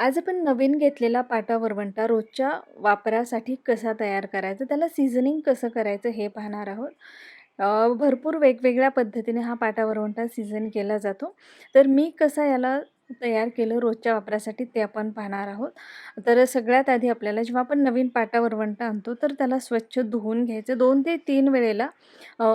आज आपण नवीन घेतलेला पाटा वरवंटा रोजच्या वापरासाठी कसा तयार करायचा त्याला सीझनिंग कसं करायचं हे पाहणार आहोत. भरपूर वेगवेगळ्या पद्धतीने हा पाटा वरवंटा सीझन केला जातो. तर मी कसा याला तयार केलं रोजच्या वापरासाठी ते आपण पाहणार आहोत. तर सगळ्यात आधी आपल्याला जेव्हा आपण नवीन पाटा वरवंट आणतो तर त्याला स्वच्छ धुवून घ्यायचं. दोन ते तीन वेळेला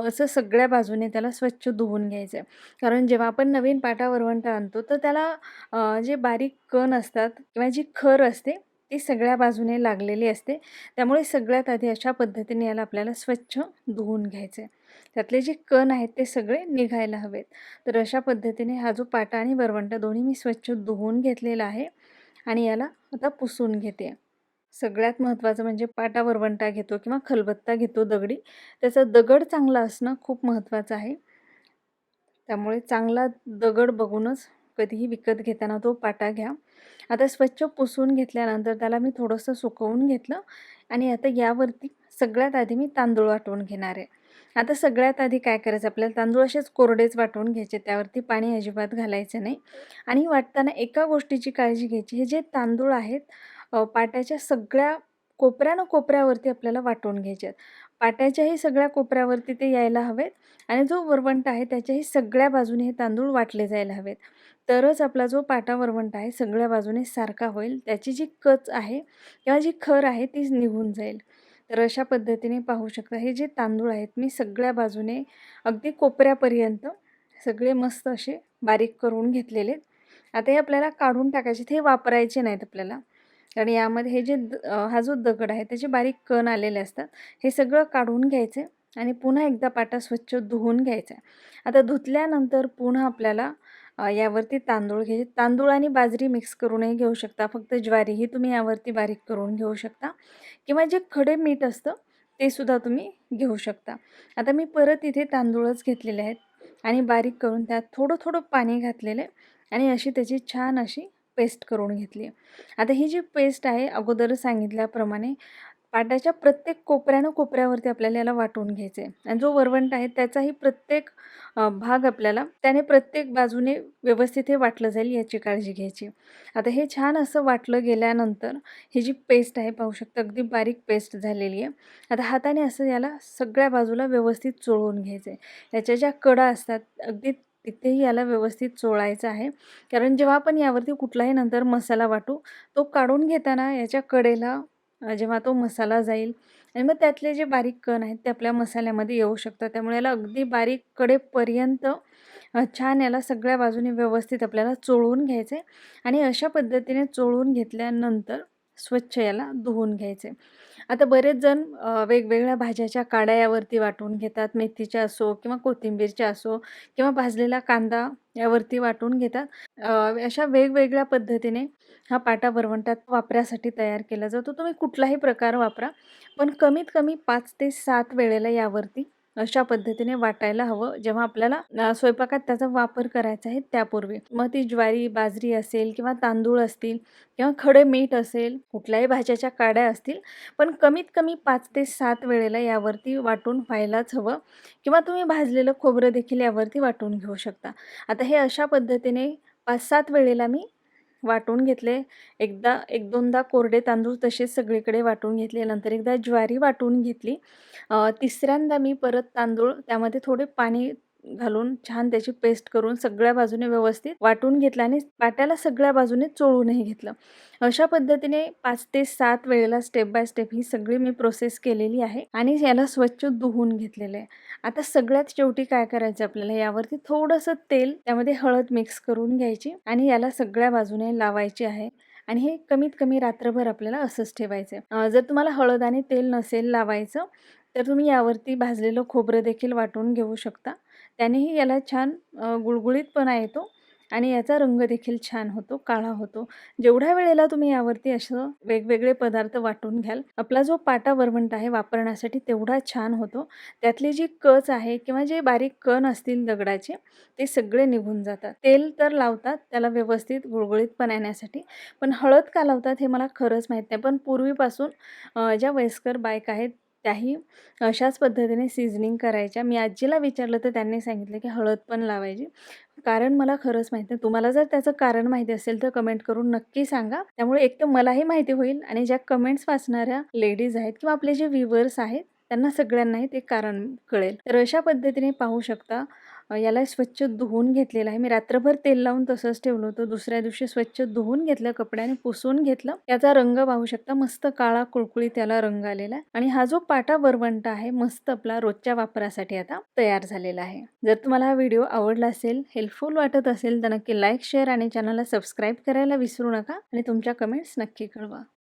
असं सगळ्या बाजूने त्याला स्वच्छ धुवून घ्यायचं. आहे कारण जेव्हा आपण नवीन पाटा वरवंट आणतो तर त्याला जे बारीक कण असतात किंवा जी खर असते ती सगळ्या बाजूने लागलेली असते. त्यामुळे सगळ्यात आधी अशा पद्धतीने याला आपल्याला स्वच्छ धुवून घ्यायचं आहे त्यातले जे कण आहेत ते सगळे निघायला हवेत. तर अशा पद्धतीने हा जो पाटा आणि वरवंटा दोन्ही मी स्वच्छ धुवून घेतलेला आहे आणि याला आता पुसून घेते. सगळ्यात महत्त्वाचं म्हणजे पाटा वरवंटा घेतो किंवा खलबत्ता घेतो दगडी. त्याचा दगड चांगला असणं खूप महत्त्वाचं आहे. त्यामुळे चांगला दगड बघूनच कधीही विकत घेताना तो पाटा घ्या. आता स्वच्छ पुसून घेतल्यानंतर त्याला मी थोडंसं सुकवून घेतलं आणि आता यावरती सगळ्यात आधी मी तांदूळ वाटवून घेणार आहे. आता सगळ्यात आधी काय करायचं? आपल्याला तांदूळ असेच कोरडेच वाटवून घ्यायचे त्यावरती पाणी अजिबात घालायचं नाही. आणि वाटताना एका गोष्टीची काळजी घ्यायची हे जे तांदूळ आहेत पाट्याच्या सगळ्या कोपऱ्यानं कोपऱ्यावरती आपल्याला वाटून घ्यायचे. आहेत पाट्याच्याही सगळ्या कोपऱ्यावरती ते यायला हवेत आणि जो वरवंट आहे त्याच्याही सगळ्या बाजूने हे तांदूळ वाटले जायला हवेत. तरच आपला जो पाटा वरवंट आहे सगळ्या बाजूने सारखा होईल. त्याची जी कच आहे किंवा जी खर आहे ती निघून जाईल. तर अशा पद्धतीने पाहू शकता. हे जे तांदूळ आहेत मी सगळ्या बाजूने अगदी कोपऱ्यापर्यंत सगळे मस्त असे बारीक करून घेतलेले आहेत. आता हे आपल्याला काढून टाकायचे ते वापरायचे नाहीत आपल्याला. कारण यामध्ये हे जे द हा जो दगड आहे त्याचे बारीक कण आलेले असतात. हे सगळं काढून घ्यायचे आणि पुन्हा एकदा पाटा स्वच्छ धुवून घ्यायचा आता धुतल्यानंतर पुन्हा आपल्याला यावरती तांदूळ घ्यायचे. तांदूळ आणि बाजरी मिक्स करूनही घेऊ शकता. फक्त ज्वारीही तुम्ही यावरती बारीक करून घेऊ शकता. किंवा जे खडे मीठ असतं ते सुद्धा तुम्ही घेऊ शकता. आता मी परत इथे तांदूळच घेतलेले आहेत. आणि बारीक करून त्यात थोडं थोडं पाणी घातलेलं आहे. आणि अशी त्याची छान अशी पेस्ट करून घेतली आहे. आता ही जी पेस्ट आहे अगोदर सांगितल्याप्रमाणे पाट्याच्या प्रत्येक कोपऱ्यानं कोपऱ्यावरती आपल्याला याला वाटून घ्यायचं. आहे आणि जो वरवंट आहे त्याचाही प्रत्येक भाग आपल्याला त्याने प्रत्येक बाजूने व्यवस्थित हे वाटलं जाईल याची काळजी घ्यायची. आता हे छान असं वाटलं गेल्यानंतर ही जी पेस्ट आहे पाहू शकता अगदी बारीक पेस्ट झालेली आहे. आता हाताने असं याला सगळ्या बाजूला व्यवस्थित चोळून घ्यायचं. आहे याच्या ज्या कडा असतात अगदी तिथेही याला व्यवस्थित चोळायचं आहे. कारण जेव्हा आपण यावरती कुठलाही नंतर मसाला वाटू तो काढून घेताना याच्या कडेला जेव्हा तो मसाला जाईल. आणि मग त्यातले जे बारीक कण आहेत ते आपल्या मसाल्यामध्ये येऊ शकतात. त्यामुळे याला अगदी बारीक कडेपर्यंत छान याला सगळ्या बाजूने व्यवस्थित आपल्याला चोळून घ्यायचे आणि अशा पद्धतीने चोळून घेतल्यानंतर स्वच्छ याला धुवून घ्यायचे. आता बरेच जण वेगवेगळ्या भाज्याच्या काड्या यावरती वाटून घेतात. मेथीच्या असो किंवा कोथिंबीरच्या असो किंवा भाजलेला कांदा यावरती वाटून घेतात. अशा वेगवेगळ्या पद्धतीने हा पाटा वरवंटात वापरासाठी तयार केला जातो. तुम्ही कुठलाही प्रकार वापरा पण कमीत कमी पाच ते सात वेळेला यावरती अशा पद्धतीने वाटायला हवं. जेव्हा आपल्याला स्वयंपाकात त्याचा वापर करायचा आहे त्यापूर्वी. मग ती ज्वारी बाजरी असेल किंवा तांदूळ असतील किंवा खडे मीठ असेल कुठल्याही भाज्याच्या काड्या असतील पण कमीत कमी पाच ते सात वेळेला यावरती वाटून व्हायलाच हवं किंवा तुम्ही भाजलेलं खोबरं देखील यावरती वाटून घेऊ शकता. आता हे अशा पद्धतीने पाच सात वेळेला मी वाटून घेतले. एकदा एक दोनदा कोरडे तांदूळ तसेच सगळीकडे वाटून घेतले. नंतर एकदा ज्वारी वाटून घेतली. तिसऱ्यांदा मी परत तांदूळ त्यामध्ये थोडे पाणी घालून छान त्याची पेस्ट करून सगळ्या बाजूने व्यवस्थित वाटून घेतलं आणि पाट्याला सगळ्या बाजूने चोळूनही घेतलं. अशा पद्धतीने पाच ते सात वेळेला स्टेप बाय स्टेप ही सगळी मी प्रोसेस केलेली आहे आणि याला स्वच्छ धुवून घेतलेलं आहे. आता सगळ्यात शेवटी काय करायचं आपल्याला? यावरती थोडंसं तेल त्यामध्ये हळद मिक्स करून घ्यायची आणि याला सगळ्या बाजूने लावायची आहे. आणि हे कमीत कमी रात्रभर आपल्याला असंच ठेवायचं आहे जर तुम्हाला हळद आणि तेल नसेल लावायचं तर तुम्ही यावरती भाजलेलं खोबरं देखील वाटून घेऊ शकता. त्यानेही याला छान गुळगुळीतपणा येतो आणि याचा रंग देखील छान होतो काळा होतो. जेवढ्या वेळेला तुम्ही यावरती असं वेगवेगळे पदार्थ वाटून घ्याल आपला जो पाटा वरवंट आहे वापरण्यासाठी तेवढा छान होतो. त्यातली जी कच आहे किंवा जे बारीक कण असतील दगडाचे ते सगळे निघून जातात. तेल तर लावतात त्याला व्यवस्थित गुळगुळीतपणा येण्यासाठी. पण हळद का लावतात हे मला खरंच माहीत नाही. पण पूर्वीपासून ज्या वयस्कर बायका आहेत त्याही अशाच पद्धतीने सीझनिंग करायच्या. मी आजीला विचारलं तर त्यांनी सांगितलं की हळद पण लावायची. कारण मला खरंच माहीत नाही. तुम्हाला जर त्याचं कारण माहिती असेल तर कमेंट करून नक्की सांगा. त्यामुळे एक तर मलाही माहिती होईल आणि ज्या कमेंट्स वाचणाऱ्या लेडीज आहेत किंवा आपले जे व्ह्युअर्स आहेत त्यांना सगळ्यांनाही ते कारण कळेल. तर अशा पद्धतीने पाहू शकता. याला स्वच्छ धुवून घेतलेलं आहे. मी रात्रभर तेल लावून तसंच ठेवलं होतं. दुसऱ्या दिवशी स्वच्छ धुवून घेतलं कपड्याने पुसून घेतलं. याचा रंग पाहू शकता मस्त काळा कुळकुळी त्याला रंग आलेला आहे. आणि हा जो पाटा वरवंटा आहे मस्त आपला रोजच्या वापरासाठी आता तयार झालेला आहे. जर तुम्हाला हा व्हिडिओ आवडला असेल हेल्पफुल वाटत असेल तर नक्की लाईक शेअर आणि चॅनलला सबस्क्राईब करायला विसरू नका आणि तुमच्या कमेंट्स नक्की कळवा.